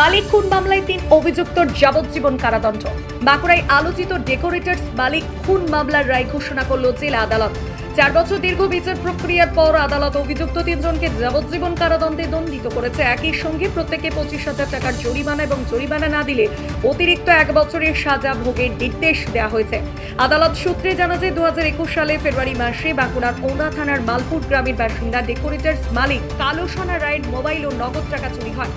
মালিক খুন মামলায় তিন অভিযুক্তর যাবজ্জীবন কারাদণ্ড। বাঁকুড়ায় আলোচিত ডেকোরেটার্স মালিক খুন মামলার রায় ঘোষণা করল জেলা আদালত। চার বছর দীর্ঘ বিচার প্রক্রিয়ার পর আদালত অভিযুক্ত তিনজনকে যাবজ্জীবন কারাদণ্ডে দণ্ডিত করেছে। একই সঙ্গে প্রত্যেকে পঁচিশ হাজার টাকার জরিমানা এবং জরিমানা না দিলে অতিরিক্ত এক বছরের সাজা ভোগের নির্দেশ দেওয়া হয়েছে। আদালত সূত্রে জানা যায় দু হাজার একুশ সালে ফেব্রুয়ারি মাসে বাঁকুড়ার ওনা থানার মালপুর গ্রামের বাসিন্দা ডেকোরেটার্স মালিক কালো সোনা রায়ের মোবাইল ও নগদ টাকা চুরি হয়।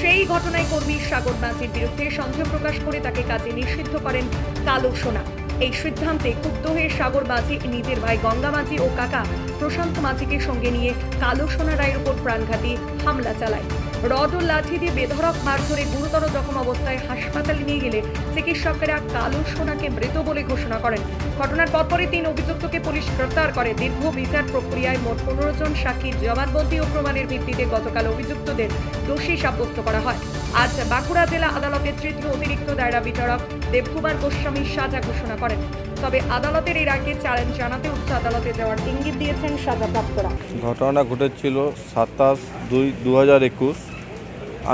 সেই ঘটনায় কর্মী সাগর মাঝির বিরুদ্ধে সন্দেহ প্রকাশ করে তাকে কাজে নিষিদ্ধ করেন কালো সোনা। এই সিদ্ধান্তে ক্ষুব্ধ হয়ে সাগর মাঝি নিজের ভাই গঙ্গা মাঝি ও কাকা প্রশান্ত মাঝিকে সঙ্গে নিয়ে কালো সোনা রায়ের উপর প্রাণঘাতী হামলা চালায়। রড ও লাঠি দিয়ে বেধরক মার ধরে গুরুতর জখম অবস্থায় হাসপাতালে নিয়ে গেলে চিকিৎসকেরা কালো সোনাকে মৃত বলে ঘোষণা করেন। ঘটনার পরপরই তিন অভিযুক্তকে পুলিশ গ্রেফতার করে। দীর্ঘ বিচার প্রক্রিয়ায় মোট পনেরো জন সাক্ষীর জবানবন্দি ও প্রমাণের ভিত্তিতে গতকাল অভিযুক্তদের দোষী সাব্যস্ত করা হয়। আজ বাঁকুড়া জেলা আদালতের তৃতীয় অতিরিক্ত দায়রা বিচারক দেবকুমার গোস্বামী সাজা ঘোষণা করেন। তবে আদালতের এই রায়কে চ্যালেঞ্জ জানাতে উচ্চ আদালতে যাওয়ার ইঙ্গিত দিয়েছেন সাজাপ্রাপ্তরা। ঘটনাটা ঘটেছিল সাতাশ দুই দু হাজার একুশ,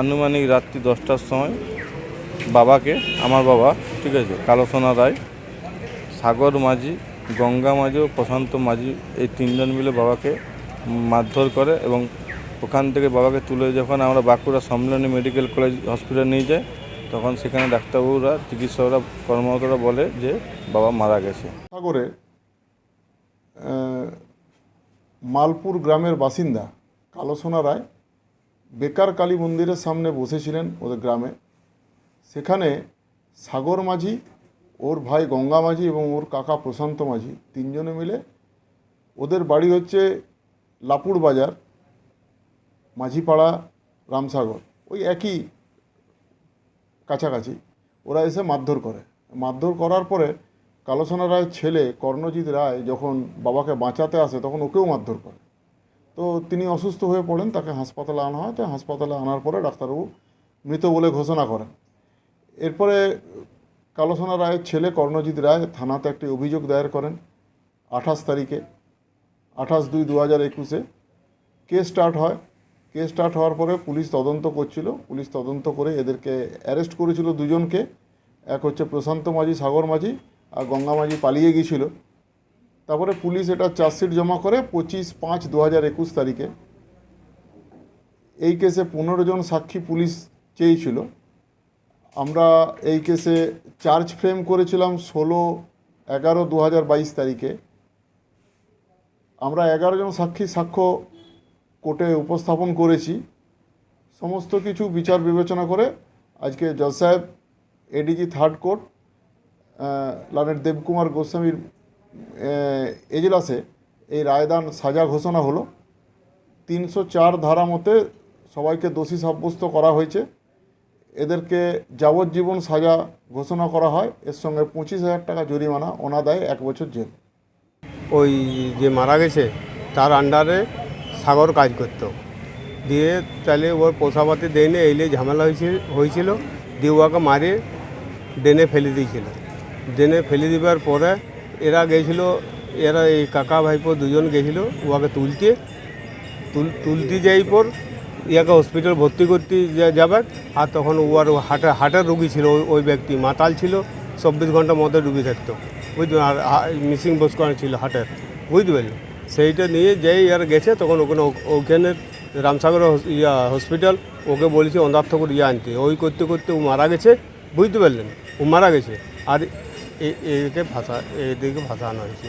আনুমানিক রাত্রি দশটার সময়। বাবাকে, আমার বাবা, ঠিক আছে কালো সোনা রায়, সাগর মাঝি, গঙ্গা মাঝি ও প্রশান্ত মাঝি এই তিনজন মিলে বাবাকে মারধর করে এবং ওখান থেকে বাবাকে তুলে যখন আমরা Bankura Sammilani medical college hospital নিয়ে যাই, তখন সেখানে ডাক্তারবাবুরা, চিকিৎসকরা কর্মরতরা বলে যে বাবা মারা গেছে। সাগরে মালপুর গ্রামের বাসিন্দা কালোসোনা রায় বেকার কালী মন্দিরের সামনে বসেছিলেন ওদের গ্রামে। সেখানে সাগর মাঝি, ওর ভাই গঙ্গা মাঝি এবং ওর কাকা প্রশান্ত মাঝি তিনজনে মিলে ওদের বাড়ি হচ্ছে লাপুর বাজার মাঝিপাড়া, রামসাগর, ওই একই কাছাকাছি। ওরা এসে মারধর করে। মারধর করার পরে কালোসোনা রায়ের ছেলে কর্ণজিৎ রায় যখন বাবাকে বাঁচাতে আসে, তখন ওকেও মারধর করে। তো তিনি অসুস্থ হয়ে পড়েন, তাকে হাসপাতালে আনা হয়। তো হাসপাতালে আনার পরে ডাক্তারবাবু মৃত বলে ঘোষণা করেন। এরপরে কালোসোনা রায়ের ছেলে কর্ণজিৎ রায় থানাতে একটি অভিযোগ দায়ের করেন আঠাশ তারিখে। আঠাশ দুই দু হাজার একুশে। কেস স্টার্ট হয় কেস স্টার্ট হওয়ার পরে পুলিশ তদন্ত করছিল। পুলিশ তদন্ত করে এদেরকে অ্যারেস্ট করেছিল দুজনকে। এক হচ্ছে প্রশান্ত মাঝি, সাগর মাঝি আর গঙ্গা মাঝি পালিয়ে গিয়েছিল। তারপরে পুলিশ এটা চার্জশিট জমা করে পঁচিশ পাঁচ দু হাজার একুশ তারিখে। এই কেসে পনেরো জন সাক্ষী পুলিশ চেয়েছিল। আমরা এই কেসে চার্জ ফ্রেম করেছিলাম ষোলো এগারো দু হাজার বাইশ তারিখে। আমরা এগারো জন সাক্ষী সাক্ষ্য কোর্টে উপস্থাপন করেছি, সমস্ত কিছু বিচার বিবেচনা করে আজকে জজ সাহেব এডিজি থার্ড কোর্ট লানের দেবকুমার গোস্বামীর এজলাসে এই রায়দান সাজা ঘোষণা হলো। তিনশো চার ধারা মতে সবাইকে দোষী সাব্যস্ত করা হয়েছে। এদেরকে যাবজ্জীবন সাজা ঘোষণা করা হয়। এর সঙ্গে পঁচিশ হাজার টাকা জরিমানা, অনাদায় এক বছর জেল। ওই যে মারা গেছে, তার আন্ডারে সাগর কাজ করতো। দিয়ে তাহলে ওর পোষাপাতি দেনে এইলে ঝামেলা হয়েছিল হয়েছিল। দিয়ে ওকে মারে ডেনে ফেলে দিয়েছিল। ডেনে ফেলে দেওয়ার পরে এরা গেছিল, এরা এই কাকা ভাইপো দুজন গেছিল ওকে তুলতে। তুল তুলতে যাই পর ইয়াকে হসপিটাল ভর্তি করতে যা- যাবে আর তখন ওর হাটে হার্টের রুগী ছিল ওই- ওই ব্যক্তি, মাতাল ছিল। চব্বিশ ঘণ্টার মধ্যে ডুবে থাকতো। বুঝতে আর মিসিং বোস করা ছিল হাটের। বুঝতে পারলি? সেইটা নিয়ে যেই আর গেছে, তখন ওখানে ওখানে রামসাগর ইয়া হসপিটাল, ওকে বলেছে অন্ধার ঠাকুর ইয়ে আনতে। ওই করতে করতে ও মারা গেছে, বুঝতে পারলেন? ও মারা গেছে। আর এদিকে ভাষা এদিকে ভাষা আনা হয়েছে।